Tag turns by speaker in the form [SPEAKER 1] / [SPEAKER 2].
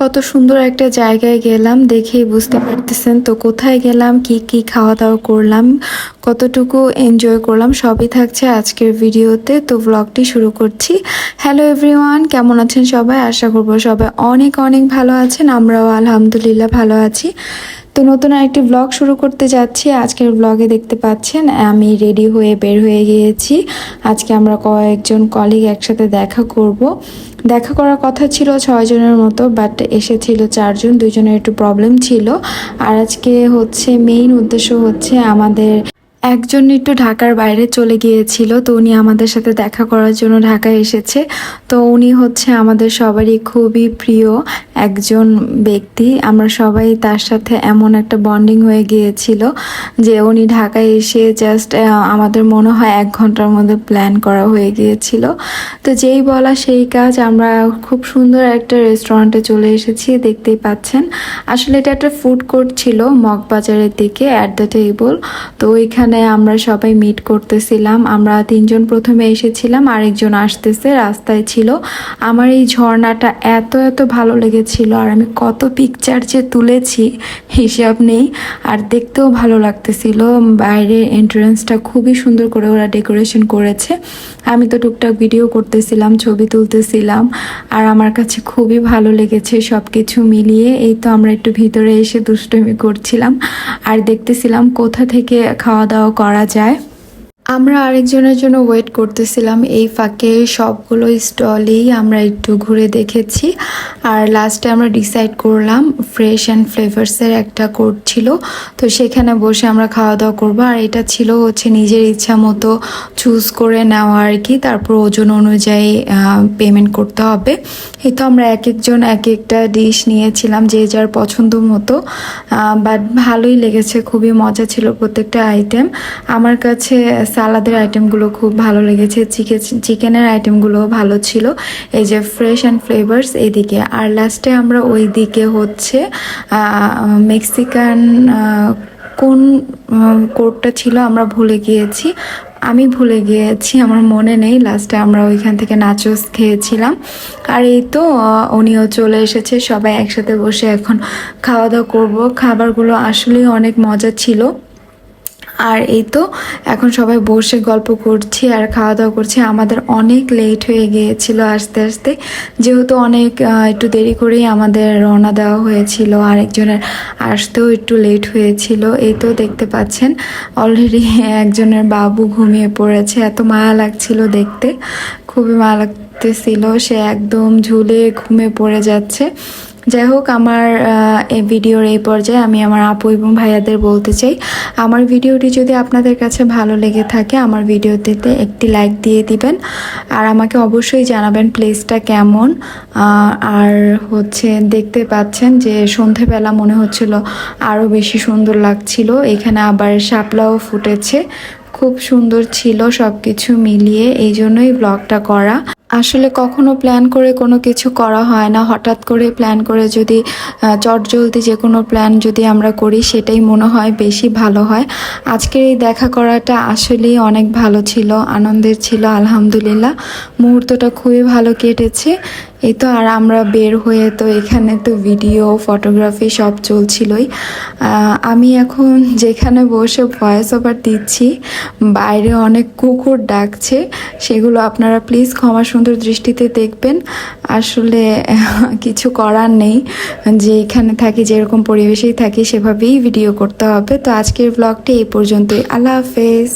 [SPEAKER 1] কত সুন্দর একটা জায়গায় গেলাম, দেখেই বুঝতে পারতেছেন তো কোথায় গেলাম, কি কি খাওয়া দাওয়া করলাম, কতটুকু এনজয় করলাম, সবই থাকছে আজকের ভিডিওতে। তো ব্লগটি শুরু করছি। হ্যালো এভরিওয়ান কেমন আছেন সবাই? আশা করব সবাই অনেক অনেক ভালো আছেন, আমরাও আলহামদুলিল্লাহ ভালো আছি। তো নতুন আরেকটি ব্লগ শুরু করতে যাচ্ছি। আজকের ব্লগে দেখতে পাচ্ছেন, আমি রেডি হয়ে বের হয়ে গিয়েছি। আজকে আমরা কয়েকজন কলিগ একসাথে দেখা করব। দেখা করার কথা ছিল ছয়জনের মতো বাট এসেছিল চারজন, দুজনের একটু প্রবলেম ছিল। আর আজকে হচ্ছে মেইন উদ্দেশ্য হচ্ছে আমাদের একজন একটু ঢাকার বাইরে চলে গিয়েছিল, তো উনি আমাদের সাথে দেখা করার জন্য ঢাকায় এসেছে। তো উনি হচ্ছে আমাদের সবারই খুবই প্রিয় একজন ব্যক্তি। আমরা সবাই তার সাথে এমন একটা বন্ডিং হয়ে গিয়েছিল যে উনি ঢাকায় এসে জাস্ট আমাদের মনে হয় এক ঘণ্টার মধ্যে প্ল্যান করা হয়ে গিয়েছিল। তো যেই বলা সেই কাজ, আমরা খুব সুন্দর একটা রেস্টুরেন্টে চলে এসেছি, দেখতেই পাচ্ছেন। আসলে এটা একটা ফুড কোর্ট ছিল মগবাজারের দিকে অ্যাট দ্য টেবল তো ওইখানে আমরা সবাই মিট করতেছিলাম। আমরা তিনজন প্রথমে এসেছিলাম, আরেকজন আসতেছে, রাস্তায় ছিল। আমার এই ঝর্ণাটা এত এত ভালো লেগেছিল আর আমি কত পিকচার যে তুলেছি, হিসাব নেই। আর দেখতেও ভালো লাগতেছিল, বাইরের এন্ট্রান্সটা খুবই সুন্দর করে ওরা ডেকোরেশন করেছে। আমি তো টুকটাক ভিডিও করতেছিলাম, ছবি তুলতেছিলাম আর আমার কাছে খুবই ভালো লেগেছে সব কিছু মিলিয়ে। এই তো আমরা একটু ভিতরে এসে দুষ্টুমি করছিলাম আর দেখতেছিলাম কোথা থেকে খাওয়া দাওয়া করা যায়। আমরা আরেকজনের জন্য ওয়েট করতেছিলাম। এই ফাঁকে সবগুলো স্টলেই আমরা একটু ঘুরে দেখেছি। আর লাস্টে আমরা ডিসাইড করলাম ফ্রেশ অ্যান্ড ফ্লেভার্সের একটা কোর্ট ছিল। তো সেখানে বসে আমরা খাওয়া দাওয়া করব। আর এটা ছিল হচ্ছে নিজের ইচ্ছা মতো চুজ করে নেওয়া আর কি। তারপর ওজন অনুযায়ী পেমেন্ট করতে হবে। এই তো আমরা এক একজন এক একটা ডিশ নিয়েছিলাম যে যার পছন্দ মতো। বাট ভালোই লেগেছে, খুবই মজা ছিল প্রত্যেকটা আইটেম আমার কাছে সালাদের আইটেমগুলো খুব ভালো লেগেছে। চিকেন চিকেনের আইটেমগুলো ভালো ছিল। এই যে ফ্রেশ অ্যান্ড ফ্লেভার্স এইদিকে আর লাস্টে আমরা ওই দিকে হচ্ছে মেক্সিকান কোন কোর্টটা ছিল আমরা ভুলে গিয়েছি। আমি ভুলে গিয়েছি, আমার মনে নেই। লাস্টে আমরা ওইখান থেকে নাচোস খেয়েছিলাম। আর এই তো উনিও চলে এসেছে। সবাই একসাথে বসে এখন খাওয়া দাওয়া করব। খাবারগুলো আসলেই অনেক মজা ছিল। আর এই তো, এখন সবাই বসে গল্প করছি আর খাওয়া দাওয়া করছি। আমাদের অনেক লেট হয়ে গিয়েছিল আস্তে আস্তে। যেহেতু অনেক একটু দেরি করেই আমাদের রওনা দেওয়া হয়েছিল, আরেকজনের আসতেও একটু লেট হয়েছিল। এই তো দেখতে পাচ্ছেন অলরেডি একজনের বাবু ঘুমিয়ে পড়েছে। এত মায়া লাগছিল দেখতে, খুবই মায়া লাগতেছিল। সে একদম ঝুলে ঘুমে পড়ে যাচ্ছে। যাই হোক আমার এই ভিডিওর এই পর্যায়ে আমি আমার আপু এবং ভাইয়াদের বলতে চাই, আমার ভিডিওটি যদি আপনাদের কাছে ভালো লেগে থাকে, আমার ভিডিওতে একটি লাইক দিয়ে দিবেন। আর আমাকে অবশ্যই জানাবেন প্লেসটা কেমন। আর হচ্ছে দেখতে পাচ্ছেন যে সন্ধেবেলা মনে হচ্ছিল আরও বেশি সুন্দর লাগছিল। এখানে আবার শাপলাও ফুটেছে। খুব সুন্দর ছিল সব কিছু মিলিয়ে। এই জন্যই ব্লগটা করা। আসলে কখনো প্ল্যান করে কোনো কিছু করা হয় না। হঠাৎ করে প্ল্যান করে যদি চটজলদি যে কোনো প্ল্যান যদি আমরা করি, সেটাই মনে হয় বেশি ভালো হয়। আজকের এই দেখা করাটা আসলেই অনেক ভালো ছিল, আনন্দের ছিল, আলহামদুলিল্লাহ। মুহূর্তটা খুবই ভালো কেটেছে। এই তো আর আমরা বের হয়ে তো এখানে তো ভিডিও ফটোগ্রাফি সব চলছিলই। আমি এখন যেখানে বসে ভয়েস ওভার দিচ্ছি, বাইরে অনেক কুকুর ডাকছে, সেগুলো আপনারা প্লিজ ক্ষমা সুন্দর দৃষ্টিতে দেখবেন। আসলে, কিছু করার নেই, যে এখানে থাকি, যেরকম পরিবেশেই থাকি, সেভাবেই ভিডিও করতে হবে। তো আজকের ব্লগটি এই পর্যন্তই। আল্লাহ হাফেজ।